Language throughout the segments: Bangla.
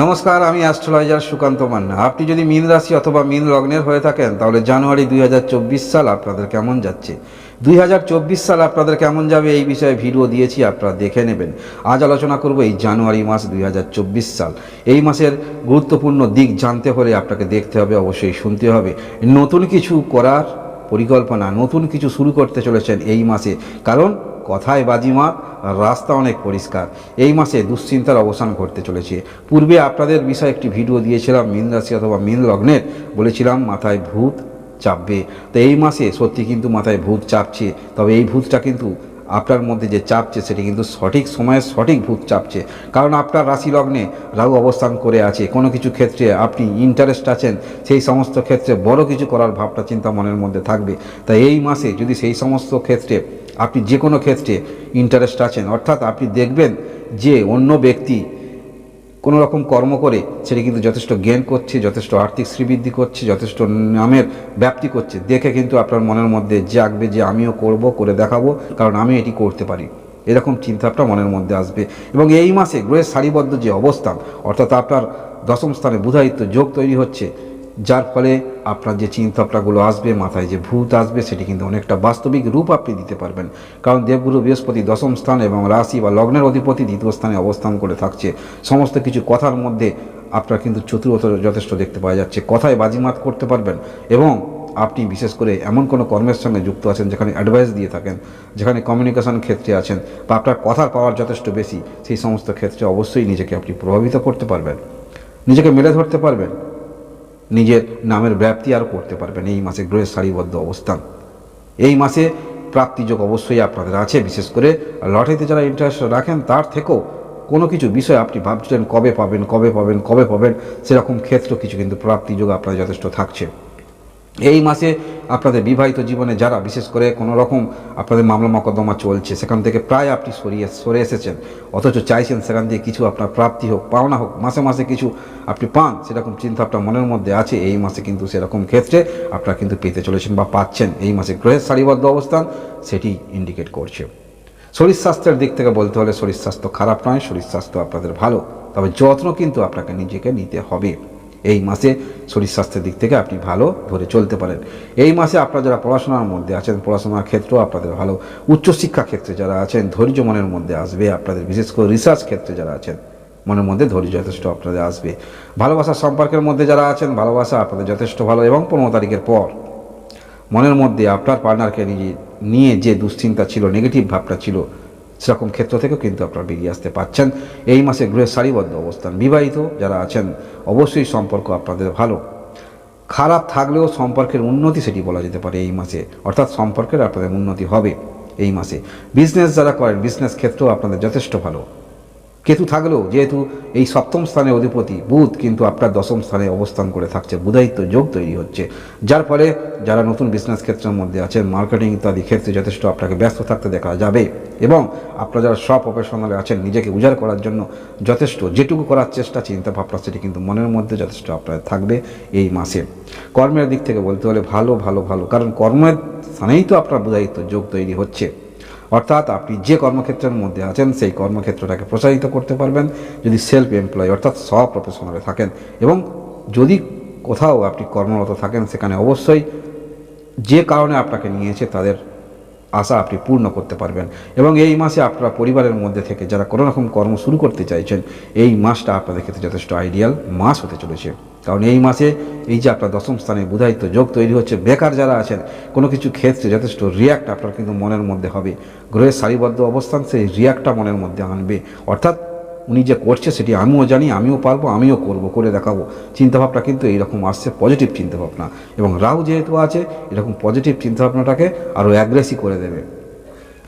নমস্কার, আমি অ্যাস্ট্রোলজার সুকান্ত মান্না। আপনি যদি মীন রাশি অথবা মীন লগ্নের হয়ে থাকেন, তাহলে জানুয়ারি দুই হাজার চব্বিশ সাল আপনাদের কেমন যাচ্ছে? দুই হাজার চব্বিশ সাল আপনাদের কেমন যাবে এই বিষয়ে ভিডিও দিয়েছি, আপনারা দেখে নেবেন। আজ আলোচনা করব এই জানুয়ারি মাস দুই হাজার চব্বিশ সাল। এই মাসের গুরুত্বপূর্ণ দিক জানতে হলে আপনাকে দেখতে হবে, অবশ্যই শুনতে হবে। নতুন কিছু করার পরিকল্পনা, নতুন কিছু শুরু করতে চলেছেন এই মাসে। কারণ কথায় বাজিমাত রাস্তা অনেক পরিষ্কার। এই মাসে দুশ্চিন্তার অবসান ঘটতে চলেছে। পূর্বে আপনাদের বিষয়ে একটি ভিডিও দিয়েছিলাম, মীন রাশি অথবা মীন লগ্নের। বলেছিলাম, মাথায় ভূত চাপবে। তো এই মাসে সত্যি কিন্তু মাথায় ভূত চাপছে। তবে এই ভূতটা কিন্তু আপনার মধ্যে যে চাপছে, সেটি কিন্তু সঠিক সময়ে সঠিক ভূত চাপছে। কারণ আপনার রাশি লগ্নে রাহু অবস্থান করে আছে। কোনো কিছু ক্ষেত্রে আপনি ইন্টারেস্ট আছেন, সেই সমস্ত ক্ষেত্রে বড় কিছু করার ভাবনা, চিন্তা মনের মধ্যে থাকবে। তাই এই মাসে যদি সেই সমস্ত ক্ষেত্রে আপনি যে কোনো ক্ষেত্রে ইন্টারেস্ট আছেন, অর্থাৎ আপনি দেখবেন যে অন্য ব্যক্তি কোনো রকম কর্ম করে, সেটি কিন্তু যথেষ্ট জ্ঞান করছে, যথেষ্ট আর্থিক শ্রীবৃদ্ধি করছে, যথেষ্ট নামের ব্যাপ্তি করছে। দেখে কিন্তু আপনার মনের মধ্যে জাগবে যে আমিও করব, করে দেখাবো, কারণ আমি এটি করতে পারি। এরকম চিন্তাটা মনের মধ্যে আসবে। এবং এই মাসে গ্রহের সারিবদ্ধ যে অবস্থান, অর্থাৎ আপনার দশম স্থানে বুধায়িত্ব যোগ তৈরি হচ্ছে যার ফলে আপনার যে চিন্তাভাবনাগুলো আসবে, মাথায় যে ভূত আসবে, সেটি কিন্তু অনেকটা বাস্তবিক রূপ আপনি দিতে পারবেন। কারণ দেবগুরু বৃহস্পতি দশম স্থান এবং রাশি বা লগ্নের অধিপতি দ্বিতীয় স্থানে অবস্থান করে থাকছে। সমস্ত কিছু কথার মধ্যে আপনার কিন্তু চতুরতা যথেষ্ট দেখতে পাওয়া যাচ্ছে। কথায় বাজিমাত করতে পারবেন এবং আপনি বিশেষ করে এমন কোনো কর্মের সঙ্গে যুক্ত আছেন যেখানে অ্যাডভাইস দিয়ে থাকেন, যেখানে কমিউনিকেশন ক্ষেত্রে আছেন বা আপনার কথার পাওয়ার যথেষ্ট বেশি, সেই সমস্ত ক্ষেত্রে অবশ্যই নিজেকে আপনি প্রভাবিত করতে পারবেন। নিজেকে মেলে ধরতে পারবেন। নিজের নামের ব্যাপ্তি আর করতে পারবেন। এই মাসে গ্রহের সারিবদ্ধ অবস্থান। এই মাসে প্রাপ্তিযোগ অবশ্যই আপনাদের আছে। বিশেষ করে লটারিতে যারা ইন্টারেস্ট রাখেন, তার থেকেও কোনো কিছু বিষয় আপনি ভাবছিলেন, কবে পাবেন কবে পাবেন কবে পাবেন, সেরকম ক্ষেত্র কিছু কিন্তু প্রাপ্তিযোগ আপনার যথেষ্ট থাকছে। এই মাসে আপনাদের বিবাহিত জীবনে যারা, বিশেষ করে কোনো রকম আপনাদের মামলা মকদ্দমা চলছে, সেখান থেকে প্রায় আপনি সরিয়ে, সরে এসেছেন। অথচ চাইছেন সেখান থেকে কিছু আপনার প্রাপ্তি হোক, পাওনা হোক, মাসে মাসে কিছু আপনি পান, সেরকম চিন্তা আপনার মনের মধ্যে আছে, এই মাসে কিন্তু সেরকম ক্ষেত্রে আপনারা কিন্তু পেতে চলেছেন বা পাচ্ছেন। এই মাসে গ্রহের সারিবদ্ধ অবস্থান, সেটি ইন্ডিকেট করছে। শরীর স্বাস্থ্যের দিক থেকে বলতে হলে শরীর স্বাস্থ্য খারাপ নয়, শরীর স্বাস্থ্য আপনাদের ভালো। তবে যত্ন কিন্তু আপনাকে নিজেকে নিতে হবে। এই মাসে শরীর স্বাস্থ্যের দিক থেকে আপনি ভালো ধরে চলতে পারেন। এই মাসে আপনারা যারা পড়াশোনার মধ্যে আছেন, পড়াশোনার ক্ষেত্রেও আপনাদের ভালো। উচ্চশিক্ষা ক্ষেত্রে যারা আছেন, ধৈর্য মনের মধ্যে আসবে আপনাদের, বিশেষ করে রিসার্চ ক্ষেত্রে যারা আছেন, মনের মধ্যে ধৈর্য যথেষ্ট আপনাদের আসবে। ভালোবাসার সম্পর্কের মধ্যে যারা আছেন, ভালোবাসা আপনাদের যথেষ্ট ভালো এবং পনেরো তারিখের পর মনের মধ্যে আপনার পার্টনারকে নিয়ে যে দুশ্চিন্তা ছিল নেগেটিভ ভাবটা ছিল সেরকম ক্ষেত্র থেকেও কিন্তু আপনারা বেরিয়ে আসতে পারছেন। এই মাসে গৃহের সারিবদ্ধ অবস্থান বিবাহিত, যারা আছেন, অবশ্যই সম্পর্ক আপনাদের ভালো। খারাপ থাকলেও সম্পর্কের উন্নতি সেটি বলা যেতে পারে এই মাসে। অর্থাৎ সম্পর্কের আপনাদের উন্নতি হবে এই মাসে। বিজনেস যারা করেন বিজনেস ক্ষেত্রেও আপনাদের যথেষ্ট ভালো। কেতু থাকলেও যেহেতু এই সপ্তম স্থানে অধিপতি বুধ কিন্তু আপনার দশম স্থানে অবস্থান করে থাকছে বুধায়িত্ব যোগ তৈরি হচ্ছে। যার ফলে যারা নতুন বিজনেস ক্ষেত্রের মধ্যে আছেন মার্কেটিং ইত্যাদি ক্ষেত্রে যথেষ্ট আপনাকে ব্যস্ত থাকতে দেখা যাবে এবং আপনারা যারা সব প্রফেশনালে আছেন, নিজেকে উজাড় করার জন্য যথেষ্ট, যেটুকু করার চেষ্টা চিন্তা ভাবনা সেটি কিন্তু মনের মধ্যে যথেষ্ট আপনার থাকবে এই মাসে। কর্মের দিক থেকে বলতে হলে ভালো ভালো ভালো, কারণ কর্মের স্থানেই তো আপনার বুধায়িত্ব যোগ তৈরি হচ্ছে। অর্থাৎ আপনি যে কর্মক্ষেত্রের মধ্যে আছেন, সেই কর্মক্ষেত্রটাকে প্রসারিত করতে পারবেন। যদি সেলফ এমপ্লয় অর্থাৎ সব প্রফেশনালে থাকেন এবং যদি কোথাও আপনি কর্মরত থাকেন, সেখানে অবশ্যই যে কারণে আপনাকে নিয়েছে তাদের আশা আপনি পূর্ণ করতে পারবেন। এবং এই মাসে আপনারা পরিবারের মধ্যে থেকে যারা কোনো রকম কর্ম শুরু করতে চাইছেন, এই মাসটা আপনাদের ক্ষেত্রে যথেষ্ট আইডিয়াল মাস হতে চলেছে। কারণ এই মাসে এই যে আপনার দশম স্থানে বুধায়িত যোগ তৈরি হচ্ছে, বেকার যারা আছেন, কোনো কিছু ক্ষেত্রে যথেষ্ট রিয়্যাক্ট আপনার কিন্তু মনের মধ্যে হবে। গ্রহের সারিবদ্ধ অবস্থান, সেই রিয়াক্টটা মনের মধ্যে আনবে। অর্থাৎ উনি যে করছে সেটি আমিও জানি, আমিও পারব, আমিও করব, করে দেখাবো। চিন্তাভাবনা কিন্তু এইরকম আসছে পজিটিভ চিন্তাভাবনা। এবং রাহু যেহেতু আছে, এরকম পজিটিভ চিন্তাভাবনাটাকে আরও অ্যাগ্রেসিভ করে দেবে।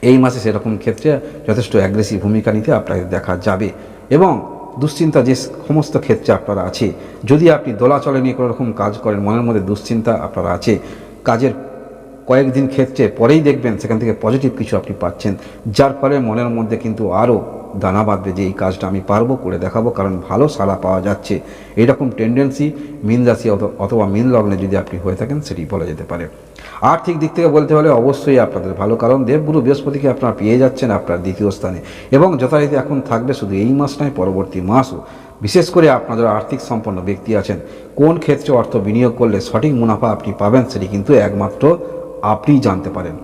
এই মাসে সেরকম ক্ষেত্রে যথেষ্ট অ্যাগ্রেসিভ ভূমিকা নিতে আপনাকে দেখা যাবে। এবং দুশ্চিন্তা যে সমস্ত ক্ষেত্রে আপনারা আছে, যদি আপনি দোলাচলে নিয়ে কোনো রকম কাজ করেন, মনের মধ্যে দুশ্চিন্তা আপনারা আছে, কাজের কয়েকদিন ক্ষেত্রে পরেই দেখবেন সেখান থেকে পজিটিভ কিছু আপনি পাচ্ছেন, যার ফলে মনের মধ্যে কিন্তু আরও দানা বাঁধবে যে এই কাজটা আমি পারব, করে দেখাবো, কারণ ভালো সাড়া পাওয়া যাচ্ছে। এরকম টেন্ডেন্সি মিন রাশি অথবা মিন লগ্নে যদি আপনি হয়ে থাকেন, সেটি বলা যেতে পারে। আর্থিক দিক থেকে বলতে হলে অবশ্যই আপনাদের ভালো, কারণ দেবগুরু বৃহস্পতিকে আপনারা পেয়ে যাচ্ছেন আপনার দ্বিতীয় স্থানে। এবং যথারীতি এখন থাকবে শুধু এই মাস নয়, পরবর্তী মাসও। বিশেষ করে আপনারা আর্থিক সম্পন্ন ব্যক্তি আছেন, কোন ক্ষেত্রে অর্থ বিনিয়োগ করলে সঠিক মুনাফা আপনি পাবেন, সেটি কিন্তু একমাত্র আপনিই জানতে পারেন।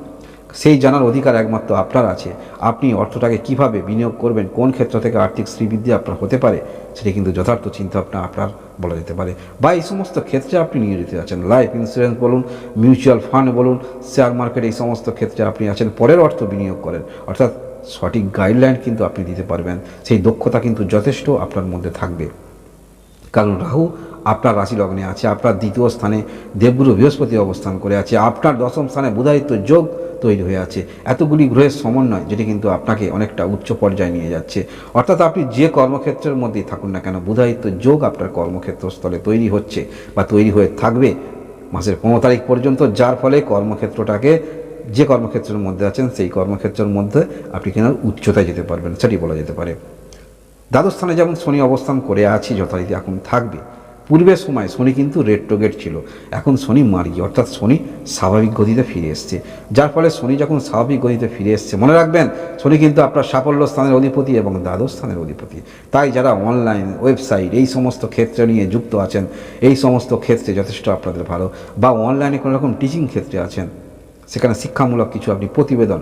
সেই জানার অধিকার একমাত্র আপনার আছে। আপনি অর্থটাকে কীভাবে বিনিয়োগ করবেন, কোন ক্ষেত্র থেকে আর্থিক শ্রীবৃদ্ধি আপনার হতে পারে, সেটি কিন্তু যথার্থ চিন্তা ভাবনা আপনার বলা যেতে পারে। বা এই সমস্ত ক্ষেত্রে আপনি নিয়োজিত আছেন। লাইফ ইন্স্যুরেন্স বলুন মিউচুয়াল ফান্ড বলুন শেয়ার মার্কেট এই সমস্ত ক্ষেত্রে আপনি আছেন, পরের অর্থ বিনিয়োগ করেন। অর্থাৎ সঠিক গাইডলাইন কিন্তু আপনি দিতে পারবেন। সেই দক্ষতা কিন্তু যথেষ্ট আপনার মধ্যে থাকবে। কারণ রাহু আপনার রাশি লগ্নে আছে, আপনার দ্বিতীয় স্থানে দেবগুরু বৃহস্পতি অবস্থান করে আছে, আপনার দশম স্থানে বুধায়িত্ব যোগ তৈরি হয়ে আছে। এতগুলি গ্রহের সমন্বয় যেটি কিন্তু আপনাকে অনেকটা উচ্চ পর্যায়ে নিয়ে যাচ্ছে। অর্থাৎ আপনি যে কর্মক্ষেত্রের মধ্যেই থাকুন না কেন বুধায়িত্ব যোগ আপনার কর্মক্ষেত্র স্থলে তৈরি হচ্ছে বা তৈরি হয়ে থাকবে মাসের পনেরো তারিখ পর্যন্ত, যার ফলে কর্মক্ষেত্রটাকে, যে কর্মক্ষেত্রের মধ্যে আছেন, সেই কর্মক্ষেত্রের মধ্যে আপনি কেন উচ্চতায় যেতে পারবেন, সেটি বলা যেতে পারে। দ্বাদশ স্থানে যেমন শনি অবস্থান করে আছে, যথারীতি এখন থাকবে। পূর্বের সময় শনি কিন্তু রেড রেট্রোগেট ছিল, এখন শনি মার্গি, অর্থাৎ শনি স্বাভাবিক গতিতে ফিরে এসছে। যার ফলে শনি যখন স্বাভাবিক গতিতে ফিরে এসছে, মনে রাখবেন, শনি কিন্তু আপনার সাফল্য স্থানের অধিপতি এবং দ্বাদশ স্থানের অধিপতি। তাই যারা অনলাইন, ওয়েবসাইট, এই সমস্ত ক্ষেত্রে নিয়ে যুক্ত আছেন, এই সমস্ত ক্ষেত্রে যথেষ্ট আপনাদের ভালো। বা অনলাইনে কোনো রকম টিচিং ক্ষেত্রে আছেন, সেখানে শিক্ষামূলক কিছু আপনি প্রতিবেদন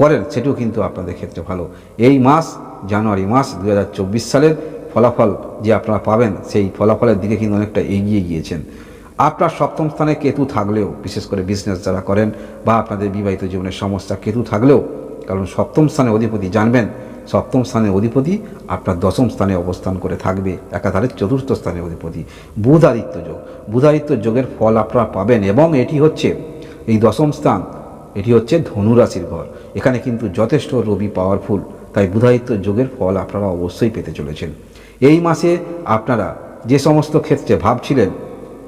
করেন, সেটিও কিন্তু আপনাদের ক্ষেত্রে ভালো। এই মাস জানুয়ারি মাস দু হাজার চব্বিশ সালের ফলাফল যে আপনারা পাবেন, সেই ফলাফলের দিকে কিন্তু অনেকটা এগিয়ে গিয়েছেন। আপনার সপ্তম স্থানে কেতু থাকলেও, বিশেষ করে বিজনেস যারা করেন বা আপনাদের বিবাহিত জীবনের সমস্যা কেতু থাকলেও, কারণ সপ্তম স্থানে অধিপতি জানবেন, সপ্তম স্থানের অধিপতি আপনার দশম স্থানে অবস্থান করে থাকবে, একাধারে চতুর্থ স্থানের অধিপতি। বুধাদিত্য যোগ। বুধাদিত্য যোগের ফল আপনারা পাবেন এবং এটি হচ্ছে, এই দশম স্থান, এটি হচ্ছে ধনুরাশির ঘর। এখানে কিন্তু যথেষ্ট রবি পাওয়ারফুল তাই বুধায়িত্ব যোগের ফল আপনারা অবশ্যই পেতে চলেছেন। এই মাসে আপনারা যে সমস্ত ক্ষেত্রে ভাবছিলেন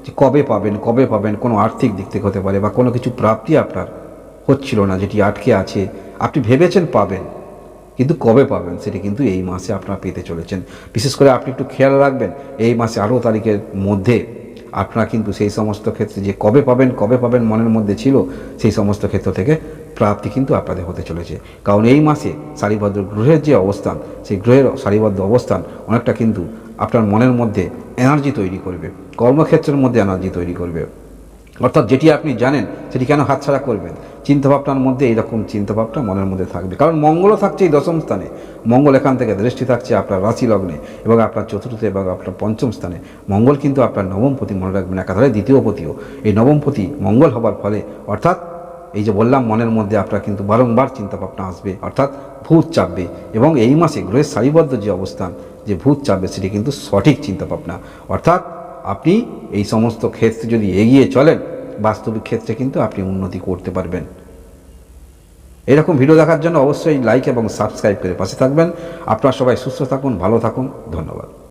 যে কবে পাবেন কবে পাবেন, কোনো আর্থিক দিক থেকে হতে পারে বা কোনো কিছু প্রাপ্তি আপনার হচ্ছিল না, যেটি আটকে আছে, আপনি ভেবেছেন পাবেন, কিন্তু কবে পাবেন সেটি কিন্তু এই মাসে আপনারা পেতে চলেছেন। বিশেষ করে আপনি একটু খেয়াল রাখবেন, এই মাসে আঠারো তারিখের মধ্যে আপনারা কিন্তু সেই সমস্ত ক্ষেত্রে যে কবে পাবেন কবে পাবেন মনের মধ্যে ছিল, সেই সমস্ত ক্ষেত্র থেকে প্রাপ্তি কিন্তু আপনাদের হতে চলেছে। কারণ এই মাসে সারিবদ্ধ গ্রহের যে অবস্থান, সেই গ্রহের সারিবদ্ধ অবস্থান অনেকটা কিন্তু আপনার মনের মধ্যে এনার্জি তৈরি করবে, কর্মক্ষেত্রের মধ্যে এনার্জি তৈরি করবে। অর্থাৎ যেটি আপনি জানেন, সেটি কেন হাতছাড়া করবেন? চিন্তাভাবনার মধ্যে এইরকম চিন্তাভাবনা মনের মধ্যে থাকবে। কারণ মঙ্গলও থাকছে এই দশম স্থানে। মঙ্গল এখান থেকে দৃষ্টি থাকছে আপনার রাশি লগ্নে এবং আপনার চতুর্থ এবং আপনার পঞ্চম স্থানে। মঙ্গল কিন্তু আপনার নবমপতি মনে রাখবেন, একাধারে দ্বিতীয় পতিও। এই নবমপতি মঙ্গল হবার ফলে অর্থাৎ এই যে বললাম, মনের মধ্যে আপনার কিন্তু বারংবার চিন্তাভাবনা আসবে, অর্থাৎ ভূত চাপবে। এবং এই মাসে গ্রহের সারিবদ্ধ যে অবস্থান, যে ভূত চাপবে, সেটি কিন্তু সঠিক চিন্তাভাবনা। অর্থাৎ আপনি এই সমস্ত ক্ষেত্রে যদি এগিয়ে চলেন, বাস্তবিক ক্ষেত্রে কিন্তু আপনি উন্নতি করতে পারবেন। এরকম ভিডিও দেখার জন্য অবশ্যই লাইক এবং সাবস্ক্রাইব করে পাশে থাকবেন। আপনারা সবাই সুস্থ থাকুন, ভালো থাকুন। ধন্যবাদ।